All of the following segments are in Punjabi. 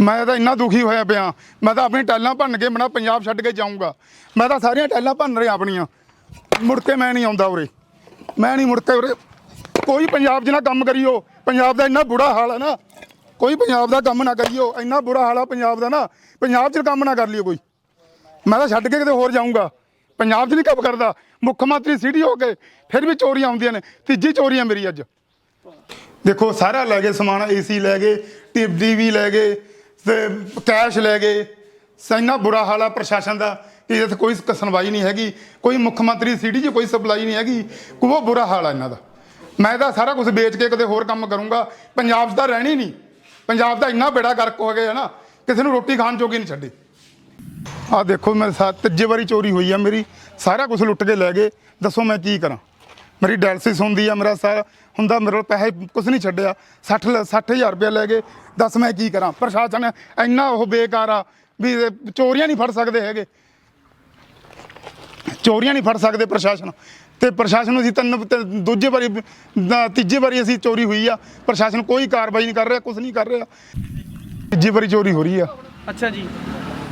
ਮੈਂ ਤਾਂ ਇੰਨਾ ਦੁਖੀ ਹੋਇਆ ਪਿਆ। ਮੈਂ ਤਾਂ ਆਪਣੀ ਟੈਲਾਂ ਭੰਨ ਕੇ ਮਨਾ ਪੰਜਾਬ ਛੱਡ ਕੇ ਜਾਊਂਗਾ। ਮੈਂ ਤਾਂ ਸਾਰੀਆਂ ਟੈਲਾਂ ਭੰਨ ਰਿਹਾ ਆਪਣੀਆਂ। ਮੁੜ ਕੇ ਮੈਂ ਨਹੀਂ ਆਉਂਦਾ ਉਰੇ। ਮੈਂ ਨਹੀਂ ਮੁੜ ਕੇ ਉਰੇ। ਕੋਈ ਪੰਜਾਬ 'ਚ ਨਾ ਕੰਮ ਕਰੀਓ। ਪੰਜਾਬ ਦਾ ਇੰਨਾ ਬੁਰਾ ਹਾਲ ਹੈ ਨਾ। ਕੋਈ ਪੰਜਾਬ ਦਾ ਕੰਮ ਨਾ ਕਰੀਓ। ਇੰਨਾ ਬੁਰਾ ਹਾਲ ਆ ਪੰਜਾਬ ਦਾ ਨਾ। ਪੰਜਾਬ 'ਚ ਕੰਮ ਨਾ ਕਰ ਲਿਓ ਕੋਈ। ਮੈਂ ਤਾਂ ਛੱਡ ਕੇ ਕਿਤੇ ਹੋਰ ਜਾਊਂਗਾ। ਪੰਜਾਬ 'ਚ ਨਹੀਂ ਕੰਮ ਕਰਦਾ। ਮੁੱਖ ਮੰਤਰੀ ਸਿਟੀ ਹੋ ਕੇ ਫਿਰ ਵੀ ਚੋਰੀਆਂ ਆਉਂਦੀਆਂ ਨੇ। ਤੀਜੀ ਚੋਰੀ ਆ ਮੇਰੀ ਅੱਜ। ਦੇਖੋ, ਸਾਰਾ ਲੈ ਗਏ ਸਮਾਨ ਏਸੀ ਲੈ ਗਏ ਟੀਵੀ ਲੈ ਗਏ। ਤੇ ਕੈਸ਼ ਲੈ ਗਏ। ਇੰਨਾ ਬੁਰਾ ਹਾਲ ਆ ਪ੍ਰਸ਼ਾਸਨ ਦਾ ਕਿ ਇੱਥੇ ਕੋਈ ਸੁਣਵਾਈ ਨਹੀਂ ਹੈਗੀ। ਕੋਈ ਮੁੱਖ ਮੰਤਰੀ ਸਿਟੀ 'ਚ ਕੋਈ ਸਪਲਾਈ ਨਹੀਂ ਹੈਗੀ। ਬਹੁਤ ਬੁਰਾ ਹਾਲ ਆ ਇਹਨਾਂ ਦਾ। ਮੈਂ ਤਾਂ ਸਾਰਾ ਕੁਝ ਵੇਚ ਕੇ ਕਦੇ ਹੋਰ ਕੰਮ ਕਰੂੰਗਾ। ਪੰਜਾਬ 'ਚ ਤਾਂ ਰਹਿਣੀ ਨਹੀਂ। ਪੰਜਾਬ ਦਾ ਇੰਨਾ ਬੇੜਾ ਗਰਕ ਹੋ ਗਿਆ ਹੈ ਨਾ, ਕਿਸੇ ਨੂੰ ਰੋਟੀ ਖਾਣ ਜੋਗੀ ਨਹੀਂ ਛੱਡੀ। ਆ ਦੇਖੋ ਮੇਰੇ ਸਾਥ, ਤੀਜੇ ਵਾਰੀ ਚੋਰੀ ਹੋਈ ਆ ਮੇਰੀ। ਸਾਰਾ ਕੁਝ ਲੁੱਟ ਕੇ ਲੈ ਗਏ। ਦੱਸੋ ਮੈਂ ਕੀ ਕਰਾਂ? ਮੇਰੀ ਡਾਇਲਸਿਸ ਹੁੰਦੀ ਆ ਮੇਰਾ ਸਾਰਾ ਹੁੰਦਾ ਮੇਰੇ ਕੋਲ ਪੈਸੇ ਕੁਝ ਨਹੀਂ ਛੱਡਿਆ। 60 ਲ- 60000 ਰੁਪਏ ਲੈ ਗਏ ਦੱਸ ਮੈਂ ਕੀ ਕਰਾਂ? ਪ੍ਰਸ਼ਾਸਨ ਇੰਨਾ ਉਹ ਬੇਕਾਰ ਆ ਵੀ ਚੋਰੀਆਂ ਨਹੀਂ ਫੜ ਸਕਦੇ ਹੈਗੇ। ਚੋਰੀਆਂ ਨਹੀਂ ਫੜ ਸਕਦੇ ਪ੍ਰਸ਼ਾਸਨ। ਤੇ ਪ੍ਰਸ਼ਾਸਨ ਨੂੰ ਅਸੀਂ ਤਿੰਨ ਤੇ ਦੂਜੇ ਵਾਰੀ ਤੀਜੇ ਵਾਰੀ ਅਸੀਂ ਚੋਰੀ ਹੋਈ ਆ। ਪ੍ਰਸ਼ਾਸਨ ਕੋਈ ਕਾਰਵਾਈ ਨਹੀਂ ਕਰ ਰਿਹਾ ਕੁਝ ਨਹੀਂ ਕਰ ਰਿਹਾ। ਤੀਜੀ ਵਾਰੀ ਚੋਰੀ ਹੋ ਰਹੀ ਆ। ਅੱਛਾ ਜੀ।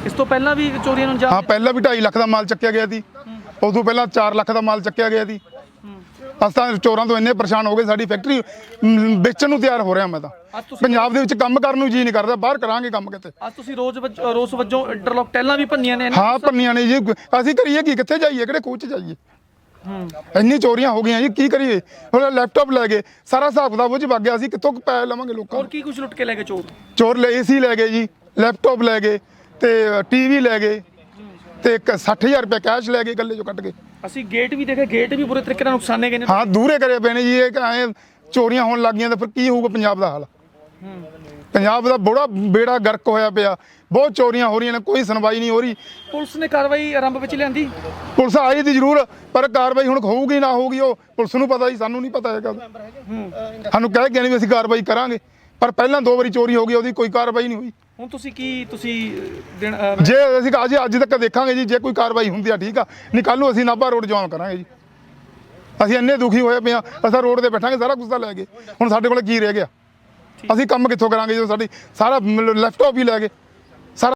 ਇਸ ਤੋਂ ਪਹਿਲਾਂ ਵੀ ਚੋਰੀਆਂ ਨੂੰ ਹਾਂ ਅੰਜਾਮ ਪਹਿਲਾਂ ਵੀ 2.5 ਲੱਖ ਦਾ ਮਾਲ ਚੱਕਿਆ ਗਿਆ ਸੀ। ਉਦੋਂ ਪਹਿਲਾਂ 4 ਲੱਖ ਦਾ ਮਾਲ ਚੱਕਿਆ ਗਿਆ ਸੀ। ਅਸਾਂ ਚੋਰਾਂ ਤੋਂ ਇੰਨੇ ਪਰੇਸ਼ਾਨ ਹੋ ਗਏ ਸਾਡੀ ਫੈਕਟਰੀ ਮ, ਵੇਚਣ ਨੂੰ ਤਿਆਰ ਹੋ ਰਿਹਾ ਮੈਂ ਤਾਂ। ਅੱਜ ਤੁਸੀਂ ਪੰਜਾਬ ਦੇ ਵਿੱਚ ਕੰਮ ਕਰਨ ਨੂੰ ਜੀ ਨਹੀਂ ਕਰਦਾ ਬਾਹਰ ਕਰਾਂਗੇ ਕੰਮ ਕਿਤੇ। ਅੱਜ ਤੁਸੀਂ ਰੋਜ਼ ਵੱਜ- ਰੋਸ ਵਜੋਂ ਇੰਟਰਲੌਕ ਟੈਲਾਂ ਵੀ ਭੰਨੀਆਂ ਨੇ ਹਾਂ ਪੰਨੀਆਂ ਨੇ ਜੀ। ਅਸੀਂ ਕਰੀਏ ਕੀ? ਕਿੱਥੇ ਜਾਈਏ? ਕਿਹੜੇ ਖੂਚ ਜਾਈਏ? ਹੂੰ। ਇੰਨੀ ਚੋਰੀਆਂ ਹੋ ਗਈਆਂ ਜੀ ਕੀ ਕਰੀਏ? ਹੁਣ ਲੈਪਟਾਪ ਲੈ ਗਏ ਸਾਰਾ ਹਿਸਾਬ ਕਿਤਾਬ ਉਹ ਚ ਵਗ ਗਿਆ ਅਸੀਂ ਕਿੱਥੋਂ ਕੁ ਪੈਸੇ ਲਵਾਂਗੇ ਲੋਕਾਂ ਹੋਰ ਤੋਂ? ਕੀ ਕੁਝ ਲੁੱਟ ਕੇ ਲੈ ਗਏ ਚੋਰ? ਚੋਰ ਲੈ ਏਸੀ ਲੈ ਗਏ ਜੀ ਲੈਪਟਾਪ ਲੈ ਗਏ ਤੇ ਟੀਵੀ ਲੈ ਗਏ। ਤੇ ਇੱਕ 60000 ਰੁਪਏ ਕੈਸ਼ ਲੈ ਗਏ ਗੱਲੇ ਚੋਂ ਕੱਢ ਕੇ। ਅਸੀਂ ਗੇਟ ਵੀ ਦੇਖੇ ਗੇਟ ਵੀ ਬੁਰੇ ਤਰੀਕੇ ਨਾਲ ਨੁਕਸਾਨੇ ਗਏ ਨੇ। ਹਾਂ ਦੂਰੇ ਕਰੇ ਪਏ ਨੇ ਜੀ ਇਹ ਐਂ ਚੋਰੀਆਂ ਹੋਣ ਲੱਗ ਗਈਆਂ ਤਾਂ ਫਿਰ ਕੀ ਹੋਊਗਾ ਪੰਜਾਬ ਦਾ ਹਾਲ? ਪੰਜਾਬ ਦਾ ਬੜਾ ਬੇੜਾ ਗਰਕ ਹੋਇਆ ਪਿਆ। ਬਹੁਤ ਚੋਰੀਆਂ ਹੋ ਰਹੀਆਂ ਨੇ ਕੋਈ ਸੁਣਵਾਈ ਨਹੀਂ ਹੋ ਰਹੀ। ਪੁਲਿਸ ਨੇ ਕਾਰਵਾਈ ਆਰੰਭ ਵਿੱਚ ਲਿਆਂਦੀ? ਪੁਲਿਸ ਆਈ ਦੀ ਜ਼ਰੂਰ ਪਰ ਕਾਰਵਾਈ ਹੁਣ ਹੋਊਗੀ ਨਾ ਹੋਊਗੀ ਉਹ ਪੁਲਿਸ ਨੂੰ ਪਤਾ ਜੀ ਸਾਨੂੰ ਨਹੀਂ ਪਤਾ ਹੈਗਾ। ਸਾਨੂੰ ਕਹਿ ਗਏ ਨੇ ਵੀ ਅਸੀਂ ਕਾਰਵਾਈ ਕਰਾਂਗੇ। ਪਰ ਪਹਿਲਾਂ ਦੋ ਵਾਰੀ ਚੋਰੀ ਹੋ ਗਈ ਉਹਦੀ ਕੋਈ ਕਾਰਵਾਈ ਨਹੀਂ ਹੋਈ। ਹੁਣ ਤੁਸੀਂ ਕੀ ਤੁਸੀਂ ਦਿਨ ਅਹ, ਜੇ ਅਸੀਂ ਅੱਜ ਅੱਜ ਤੱਕ ਦੇਖਾਂਗੇ ਜੀ ਜੇ ਕੋਈ ਕਾਰਵਾਈ ਹੁੰਦੀ ਆ ਠੀਕ ਆ। ਨਹੀਂ ਕੱਲ ਨੂੰ ਅਸੀਂ ਨਾਭਾ ਰੋਡ ਜਾਮ ਕਰਾਂਗੇ ਜੀ। ਅਸੀਂ ਇੰਨੇ ਦੁਖੀ ਹੋਏ ਪਏ ਆ ਅਸੀਂ ਰੋਡ ਤੇ ਬੈਠਾਂਗੇ ਸਾਰਾ ਤਾਂ ਲੈ ਗਏ। ਹੁਣ ਸਾਡੇ ਕੋਲ ਕੀ ਰਹਿ ਗਿਆ? ਅਸੀਂ ਕੰਮ ਕਿੱਥੋਂ ਕਰਾਂਗੇ ਜਦੋਂ ਸਾਡੀ ਸਾਰਾ ਲੈਪਟਾਪ ਵੀ ਲੈ ਗਏ।